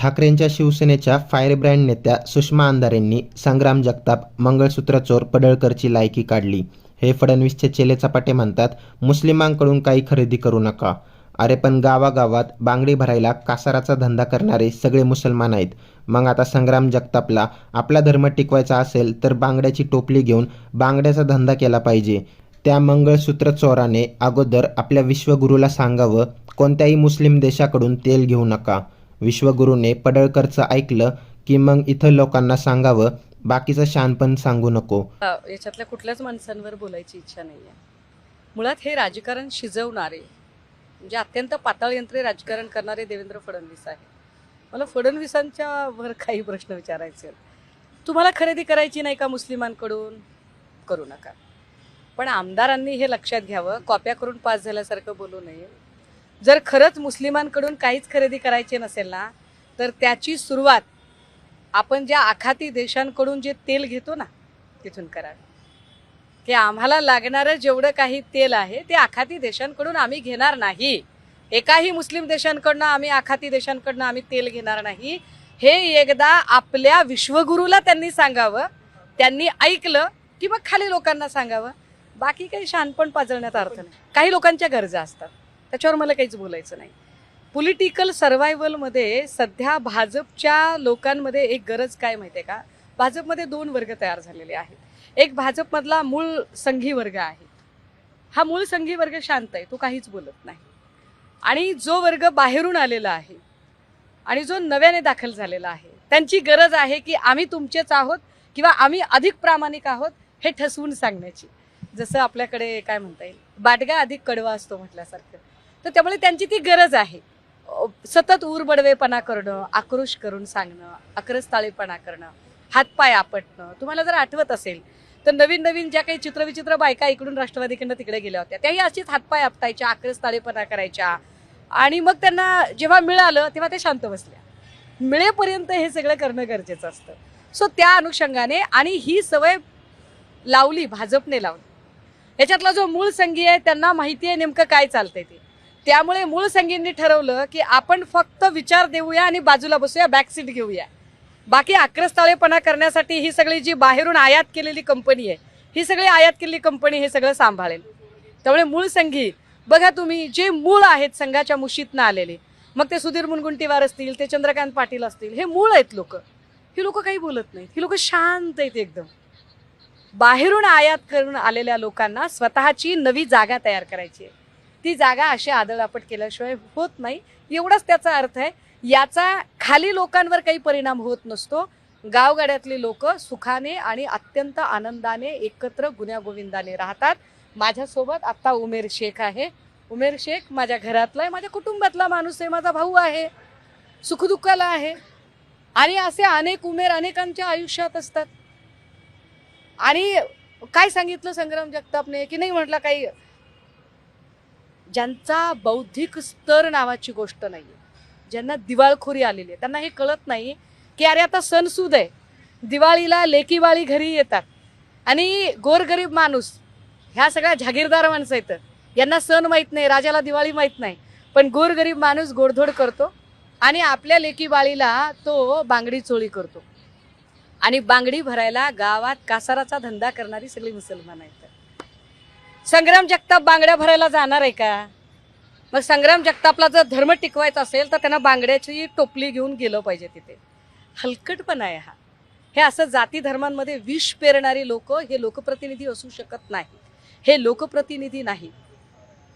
ठाकरेंच्या शिवसेनेच्या फायरब्रँड नेत्या सुषमा अंधारेंनी संग्राम जगताप मंगळसूत्र चोर पडळकरची लायकी काढली. हे फडणवीसचे चेले चपाटे म्हणतात मुस्लिमांकडून काही खरेदी करू नका. अरे पण गावागावात बांगडी भरायला कासाराचा धंदा करणारे सगळे मुसलमान आहेत. मग आता संग्राम जगतापला आपला धर्म टिकवायचा असेल तर बांगड्याची टोपली घेऊन बांगड्याचा धंदा केला पाहिजे. त्या मंगळसूत्र चोराने अगोदर आपल्या विश्वगुरूला सांगावं कोणत्याही मुस्लिम देशाकडून तेल घेऊ नका. विश्वगुरूने पडळकरचं ऐकलं की मग इथं लोकांना सांगावं बाकीचं शानपण सांगू नको. याच्यातल्या कुठल्याच माणसांवर बोलायची इच्छा नाही आहे मुळात हे राजकारण शिजवणारे म्हणजे अत्यंत पाताळ यंत्रे राजकारण करणारे देवेंद्र फडणवीस आहे मला फडणवीसांच्या वर काही प्रश्न विचारायचे तुम्हाला खरेदी करायची नाही का मुस्लिमांकडून? करू नका. पण आमदारांनी हे लक्षात घ्यावं कॉप्या करून पास झाल्यासारखं बोलू नये. जर खरंच मुस्लिमांकडून काहीच खरेदी करायची नसेल ना तर त्याची सुरुवात आपण ज्या आखाती देशांकडून जे तेल घेतो ना तिथून करावी की आम्हाला लागणारं जेवढं काही तेल आहे ते आखाती देशांकडून आम्ही घेणार नाही. एकाही मुस्लिम देशांकडनं आम्ही आखाती देशांकडनं आम्ही तेल घेणार नाही. हे एकदा आपल्या विश्वगुरूला त्यांनी सांगावं त्यांनी ऐकलं की मग खाली लोकांना सांगावं. बाकी काही शहाणपण पाजळण्यात अर्थ नाही. काही लोकांच्या गरजा असतात. त्याच्यावर मला काहीच बोलायचं नाही. पॉलिटिकल सर्व्हायवलमध्ये सध्या भाजपच्या लोकांमध्ये एक गरज काय माहिती आहे का? भाजपमध्ये दोन वर्ग तयार झालेले आहेत. एक भाजपमधला मूळ संघी वर्ग आहे. हा मूळ संघी वर्ग शांत आहे तो काहीच बोलत नाही. आणि जो वर्ग बाहेरून आलेला आहे आणि जो नव्याने दाखल झालेला आहे त्यांची गरज आहे की आम्ही तुमचेच आहोत किंवा आम्ही अधिक प्रामाणिक आहोत हे ठसवून सांगण्याची. जसं आपल्याकडे काय म्हणता येईल? बाटगा अधिक कडवा असतो म्हटल्यासारखं. तर त्यामुळे त्यांची ती गरज आहे. सतत उरबडवेपणा करणं आक्रोश करून सांगणं अक्रस्ताळेपणा करणं हातपाय आपटणं तुम्हाला जर आठवत असेल तर नवीन नवीन ज्या काही चित्रविचित्र बायका इकडून राष्ट्रवादीकडनं तिकडे गेल्या होत्या त्याही अशीच हातपाय आपटायच्या आक्रस्ताळेपणा करायच्या आणि मग त्यांना जेव्हा मिळालं तेव्हा ते शांत बसल्या. मिळेपर्यंत हे सगळं करणं गरजेचं असतं. सो त्या अनुषंगाने आणि ही सवय लावली भाजपने लावली. याच्यातला जो मूळ संघी आहे त्यांना माहिती आहे नेमकं काय चालतंय ते. त्यामुळे मूळ संघींनी ठरवलं की आपण फक्त विचार देऊया आणि बाजूला बसूया बॅकसीट घेऊया. बाकी आक्रस्ताळेपणा करण्यासाठी ही सगळी जी बाहेरून आयात केलेली कंपनी आहे ही सगळी आयात केलेली कंपनी हे सगळं सांभाळेल. त्यामुळे मूळ संघी बघा तुम्ही जे मूळ आहेत संघाच्या मुशीतनं आलेले मग ते सुधीर मुनगुंटीवार असतील ते चंद्रकांत पाटील असतील हे मूळ आहेत लोक. ही लोक काही बोलत नाहीत ही लोक शांत आहेत एकदम. बाहेरून आयात करून आलेल्या लोकांना स्वतःची नवी जागा तयार करायची आहे. ती जागा अशी आदळापट केल्याशिवाय होत नाही. एवढाच त्याचा अर्थ आहे. याचा खाली लोकांवर काही परिणाम होत नसतो. गावगाड्यातली लोक सुखाने आणि अत्यंत आनंदाने एकत्र गुण्यागोविंदाने राहतात. माझ्यासोबत आत्ता उमेर शेख आहे. उमेर शेख माझ्या घरातला आहे. माझ्या कुटुंबातला माणूस आहे. माझा भाऊ आहे. सुखदुःखाला आहे. आणि असे अनेक उमेर अनेकांच्या आयुष्यात असतात. आणि काय सांगितलं संग्राम जगतापने? की नाही म्हटलं काही ज्यांचा बौद्धिक स्तर नावाची गोष्ट नाही आहे ज्यांना दिवाळखोरी आलेली आहे. त्यांना हे कळत नाही की अरे आता सणसूद आहे. दिवाळीला लेकीवाळी घरी येतात. आणि गोरगरीब माणूस ह्या सगळ्या जागीरदार माणसं आहेत. यांना सण माहीत नाही राजाला दिवाळी माहीत नाही. पण गोरगरीब माणूस गोडधोड करतो आणि आपल्या लेकीबाळीला तो बांगडी चोळी करतो. आणि बांगडी भरायला गावात कासाराचा धंदा करणारी सगळी मुसलमान आहेत. संग्राम जगताप बांगड्या भरायला जाणार आहे का? मग संग्राम जगतापला जर धर्म टिकवायचा असेल तर त्यांना बांगड्याची टोपली घेऊन गेलं पाहिजे तिथे. हलकटपणा आहे हा. हे असं जाती धर्मांमध्ये विष पेरणारी लोक हे लोकप्रतिनिधी असू शकत नाही हे लोकप्रतिनिधी नाही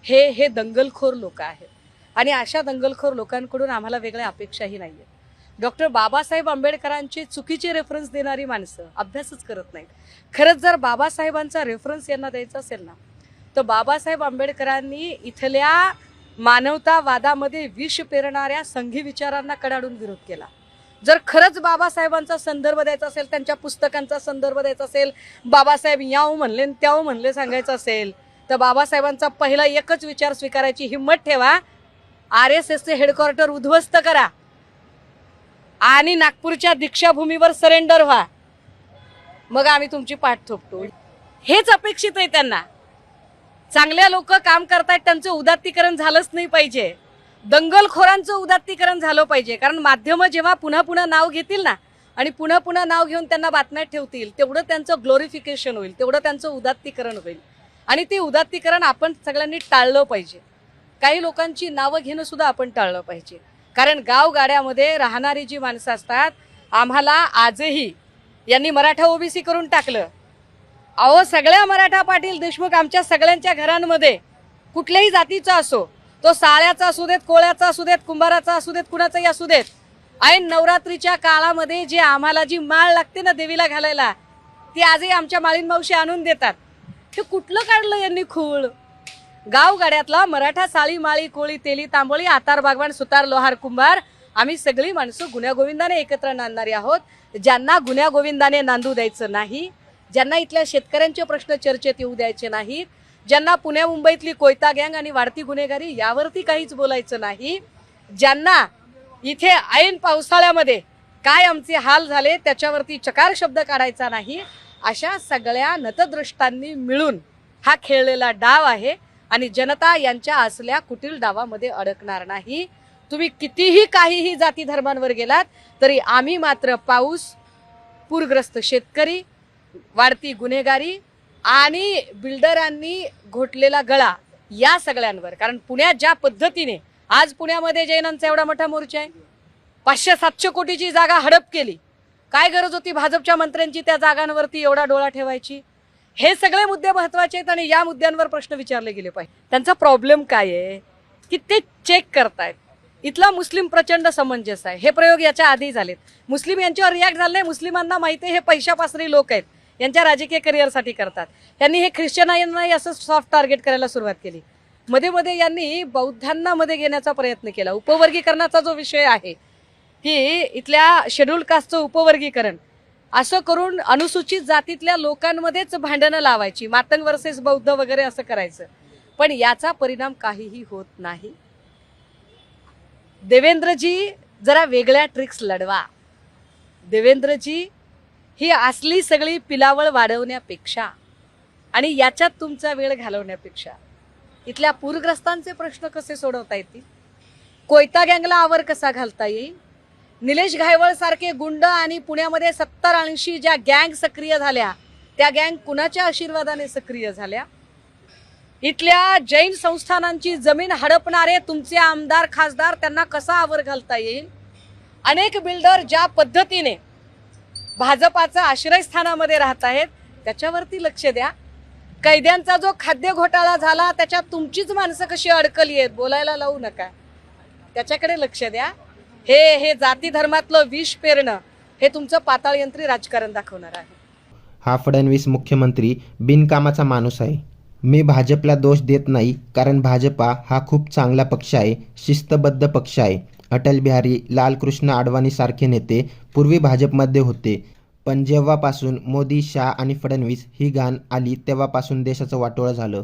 हे हे दंगलखोर लोक आहेत. आणि अशा दंगलखोर लोकांकडून आम्हाला वेगळ्या अपेक्षाही नाही आहेत डॉक्टर बाबासाहेब आंबेडकरांचे चुकीचे रेफरन्स देणारी माणसं अभ्यासच करत नाहीत. खरंच जर बाबासाहेबांचा रेफरन्स यांना द्यायचा असेल ना तर बाबासाहेब आंबेडकरांनी इथल्या मानवतावादामध्ये विष पेरणाऱ्या संघी विचारांना कडाडून विरोध केला. जर खरंच बाबासाहेबांचा संदर्भ द्यायचा असेल त्यांच्या पुस्तकांचा संदर्भ द्यायचा असेल बाबासाहेब याव म्हणले आणि त्याव म्हणले सांगायचं असेल तर बाबासाहेबांचा पहिला एकच विचार स्वीकारायची हिंमत ठेवा. आर एस एसचे हेडक्वार्टर उद्ध्वस्त करा. आणि नागपूरच्या दीक्षाभूमीवर सरेंडर व्हा. मग आम्ही तुमची पाठ थोपतो. हेच अपेक्षित आहे त्यांना. चांगल्या लोक काम करतायत त्यांचं उदात्तीकरण झालंच नाही पाहिजे. दंगलखोरांचं उदात्तीकरण झालं पाहिजे. कारण माध्यमं जेव्हा पुन्हा पुन्हा नाव घेतील ना आणि पुन्हा पुन्हा नाव घेऊन त्यांना बातम्यात ठेवतील तेवढं त्यांचं ग्लोरिफिकेशन होईल तेवढं त्यांचं उदात्तीकरण होईल. आणि ते उदात्तीकरण आपण सगळ्यांनी टाळलं पाहिजे. काही लोकांची नावं घेणं सुद्धा आपण टाळलं पाहिजे. कारण गावगाड्यामध्ये राहणारी जी माणसं असतात आम्हाला आजही यांनी मराठा ओबीसी करून टाकलं. अहो सगळ्या मराठा पाटील देशमुख आमच्या सगळ्यांच्या घरांमध्ये कुठल्याही जातीचा असो तो साळ्याचा असू देत कोळ्याचा असू देत कुंभाराचा असू देत कुणाचाही असू देत ऐन नवरात्रीच्या काळामध्ये जे आम्हाला जी माळ लागते ना देवीला घालायला ती आजही आमच्या माळीन मावशी आणून देतात. हे कुठलं काढलं यांनी खूळ? गावगाड्यातला मराठा साळी माळी कोळी तेली तांबोळी आतार बागवान सुतार लोहार कुंभार आम्ही सगळी माणसं गुन्ह्या गोविंदाने एकत्र नांदणारी आहोत. ज्यांना गुन्ह्या गोविंदाने नांदू द्यायचं नाही ज्यांना इथल्या शेतकऱ्यांचे प्रश्न चर्चेत येऊ द्यायचे नाहीत ज्यांना पुण्या मुंबईतली कोयता गँग आणि वाढती गुन्हेगारी यावरती काहीच बोलायचं नाही ज्यांना इथे ऐन पावसाळ्यामध्ये काय आमचे हाल झाले त्याच्यावरती चकार शब्द काढायचा नाही अशा सगळ्या नतद्रष्टांनी मिळून हा खेळलेला डाव आहे आणि जनता यांच्या असल्या कुटील डावामध्ये अडकणार नाही. तुम्ही कितीही काहीही जाती धर्मांवर गेलात तरी आम्ही मात्र पाऊस पूरग्रस्त शेतकरी वाढती गुन्हेगारी आणि बिल्डरांनी घोटलेला गळा या सगळ्यांवर. कारण पुण्यात ज्या पद्धतीने आज पुण्यामध्ये जैनांचा एवढा मोठा मोर्चा आहे. पाचशे सातशे कोटीची जागा हडप केली. काय गरज होती भाजपच्या मंत्र्यांची त्या जागांवरती एवढा डोळा ठेवायची? हे सगळे मुद्दे महत्त्वाचे आहेत आणि या मुद्द्यांवर प्रश्न विचारले गेले पाहिजे. त्यांचा प्रॉब्लेम काय आहे? की ते चेक करतायत. इथला मुस्लिम प्रचंड समंजस आहे. हे प्रयोग याच्या आधी झालेत. मुस्लिम यांच्यावर रिॲक्ट झाले मुस्लिमांना माहिती आहे हे पैशापासरी लोक आहेत. यांच्या राजकीय करिअरसाठी करतात. त्यांनी हे ख्रिश्चनांनाही असं सॉफ्ट टार्गेट करायला सुरुवात केली. मध्ये मध्ये यांनी बौद्धांना मध्ये घेण्याचा प्रयत्न केला. उपवर्गीकरणाचा जो विषय आहे की इथल्या शेड्यूल कास्टचं उपवर्गीकरण असं करून अनुसूचित जातीतल्या लोकांमध्येच भांडणं लावायची मातंग वर्सेस बौद्ध वगैरे असं करायचं. पण याचा परिणाम काहीही होत नाही. देवेंद्रजी जरा वेगळ्या ट्रिक्स लढवा. देवेंद्रजी ही असली सगळी पिलावळ वाढवण्यापेक्षा आणि याच्यात तुमचा वेळ घालवण्यापेक्षा इथल्या पूरग्रस्तांचे प्रश्न कसे सोडवता येतील? कोयता गँगला आवर कसा घालता येईल? निलेश घायवळ सारखे गुंड आणि पुण्यामध्ये सत्तर ऐंशी ज्या गँग सक्रिय झाल्या त्या गँग कुणाच्या आशीर्वादाने सक्रिय झाल्या? इथल्या जैन संस्थानांची जमीन हडपणारे तुमचे आमदार खासदार त्यांना कसा आवर घालता येईल? अनेक बिल्डर ज्या पद्धतीने भाजपाचं आश्रयस्थानामध्ये राहत आहेत. त्याच्यावरती लक्ष द्या. कैद्यांचा जो खाद्य घोटाळा झाला त्याच्यात तुमचीच माणसं कशी अडकली आहेत? बोलायला लावू नका. त्याच्याकडे लक्ष द्या. हे हे जाती धर्मातलं विष पेरणं हे तुमचं पाताळयंत्री राजकारण दाखवणार आहे. हा फडणवीस मुख्यमंत्री बिनकामाचा माणूस आहे. मी भाजपला दोष देत नाही कारण भाजपा हा खूप चांगला पक्ष आहे शिस्तबद्ध पक्ष आहे. अटल बिहारी लालकृष्ण अडवाणीसारखे नेते पूर्वी भाजपमध्ये होते पण जेव्हापासून मोदी शाह आणि फडणवीस ही घाण आली तेव्हापासून देशाचं वाटोळं झालं.